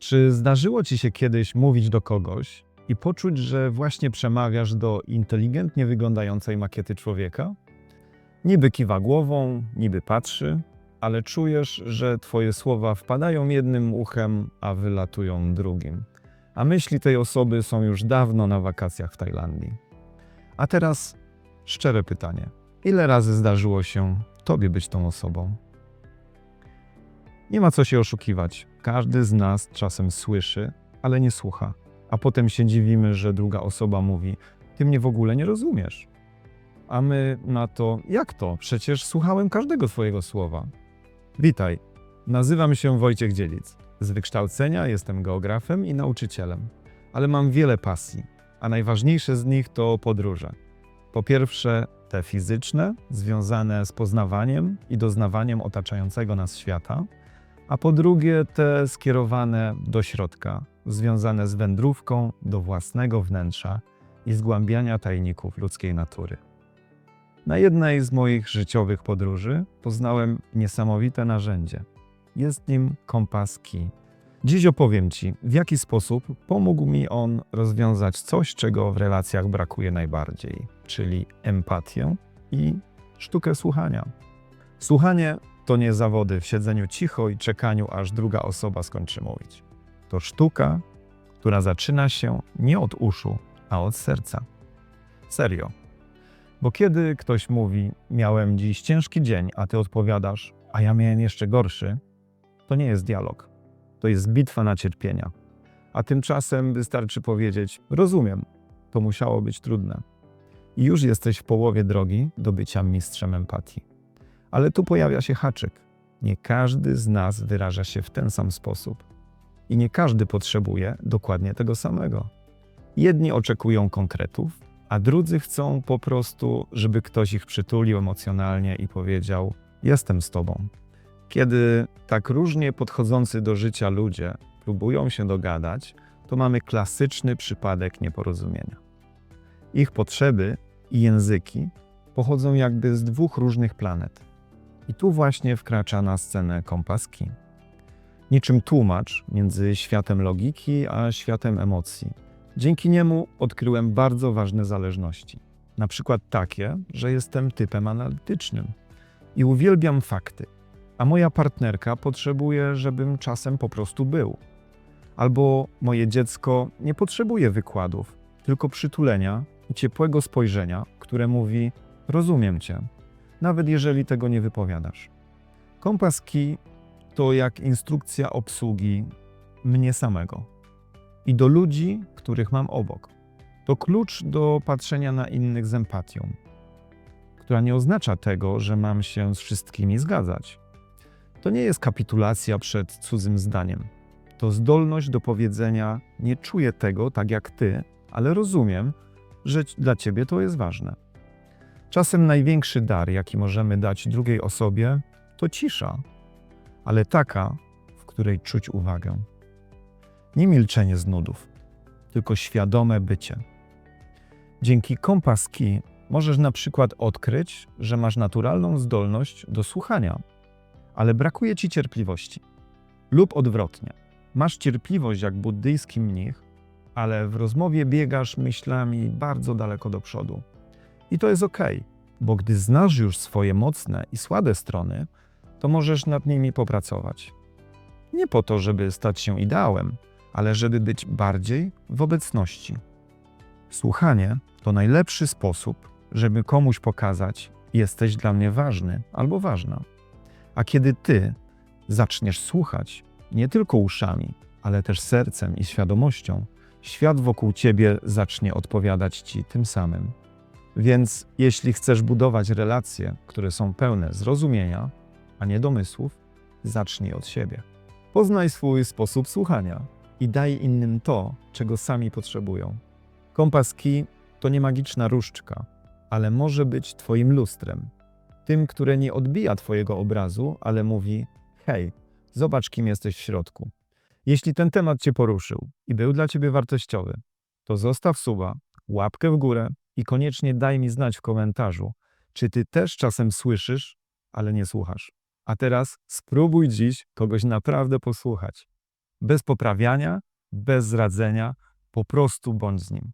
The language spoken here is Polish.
Czy zdarzyło ci się kiedyś mówić do kogoś i poczuć, że właśnie przemawiasz do inteligentnie wyglądającej makiety człowieka? Niby kiwa głową, niby patrzy, ale czujesz, że twoje słowa wpadają jednym uchem, a wylatują drugim. A myśli tej osoby są już dawno na wakacjach w Tajlandii. A teraz szczere pytanie. Ile razy zdarzyło się tobie być tą osobą? Nie ma co się oszukiwać. Każdy z nas czasem słyszy, ale nie słucha. A potem się dziwimy, że druga osoba mówi: Ty mnie w ogóle nie rozumiesz. A my na to: Jak to? Przecież słuchałem każdego Twojego słowa. Witaj. Nazywam się Wojciech Dzielic. Z wykształcenia jestem geografem i nauczycielem, ale mam wiele pasji, a najważniejsze z nich to podróże. Po pierwsze, te fizyczne, związane z poznawaniem i doznawaniem otaczającego nas świata, a po drugie te skierowane do środka, związane z wędrówką do własnego wnętrza i zgłębiania tajników ludzkiej natury. Na jednej z moich życiowych podróży poznałem niesamowite narzędzie. Jest nim kompas Key. Dziś opowiem Ci, w jaki sposób pomógł mi on rozwiązać coś, czego w relacjach brakuje najbardziej, czyli empatię i sztukę słuchania. Słuchanie to nie zawody w siedzeniu cicho i czekaniu, aż druga osoba skończy mówić. To sztuka, która zaczyna się nie od uszu, a od serca. Serio. Bo kiedy ktoś mówi, miałem dziś ciężki dzień, a ty odpowiadasz, a ja miałem jeszcze gorszy, to nie jest dialog. To jest bitwa na cierpienia. A tymczasem wystarczy powiedzieć, rozumiem, to musiało być trudne. I już jesteś w połowie drogi do bycia mistrzem empatii. Ale tu pojawia się haczyk. Nie każdy z nas wyraża się w ten sam sposób. I nie każdy potrzebuje dokładnie tego samego. Jedni oczekują konkretów, a drudzy chcą po prostu, żeby ktoś ich przytulił emocjonalnie i powiedział: Jestem z tobą. Kiedy tak różnie podchodzący do życia ludzie próbują się dogadać, to mamy klasyczny przypadek nieporozumienia. Ich potrzeby i języki pochodzą jakby z dwóch różnych planet. I tu właśnie wkracza na scenę kompaski. Niczym tłumacz między światem logiki a światem emocji. Dzięki niemu odkryłem bardzo ważne zależności. Na przykład takie, że jestem typem analitycznym i uwielbiam fakty, a moja partnerka potrzebuje, żebym czasem po prostu był. Albo moje dziecko nie potrzebuje wykładów, tylko przytulenia i ciepłego spojrzenia, które mówi: Rozumiem cię, nawet jeżeli tego nie wypowiadasz. Kompas Key to jak instrukcja obsługi mnie samego i do ludzi, których mam obok. To klucz do patrzenia na innych z empatią, która nie oznacza tego, że mam się z wszystkimi zgadzać. To nie jest kapitulacja przed cudzym zdaniem. To zdolność do powiedzenia: Nie czuję tego tak jak ty, ale rozumiem, że dla ciebie to jest ważne. Czasem największy dar, jaki możemy dać drugiej osobie, to cisza, ale taka, w której czuć uwagę. Nie milczenie z nudów, tylko świadome bycie. Dzięki kompas Key możesz na przykład odkryć, że masz naturalną zdolność do słuchania, ale brakuje ci cierpliwości. Lub odwrotnie. Masz cierpliwość jak buddyjski mnich, ale w rozmowie biegasz myślami bardzo daleko do przodu. I to jest ok, bo gdy znasz już swoje mocne i słabe strony, to możesz nad nimi popracować. Nie po to, żeby stać się ideałem, ale żeby być bardziej w obecności. Słuchanie to najlepszy sposób, żeby komuś pokazać: Jesteś dla mnie ważny albo ważna. A kiedy ty zaczniesz słuchać nie tylko uszami, ale też sercem i świadomością, świat wokół ciebie zacznie odpowiadać ci tym samym. Więc jeśli chcesz budować relacje, które są pełne zrozumienia, a nie domysłów, zacznij od siebie. Poznaj swój sposób słuchania i daj innym to, czego sami potrzebują. Kompas Key to nie magiczna różdżka, ale może być Twoim lustrem. Tym, które nie odbija Twojego obrazu, ale mówi: Hej, zobacz, kim jesteś w środku. Jeśli ten temat Cię poruszył i był dla Ciebie wartościowy, to zostaw suba, łapkę w górę i koniecznie daj mi znać w komentarzu, czy Ty też czasem słyszysz, ale nie słuchasz. A teraz spróbuj dziś kogoś naprawdę posłuchać. bez poprawiania, bez zradzenia, po prostu bądź z nim.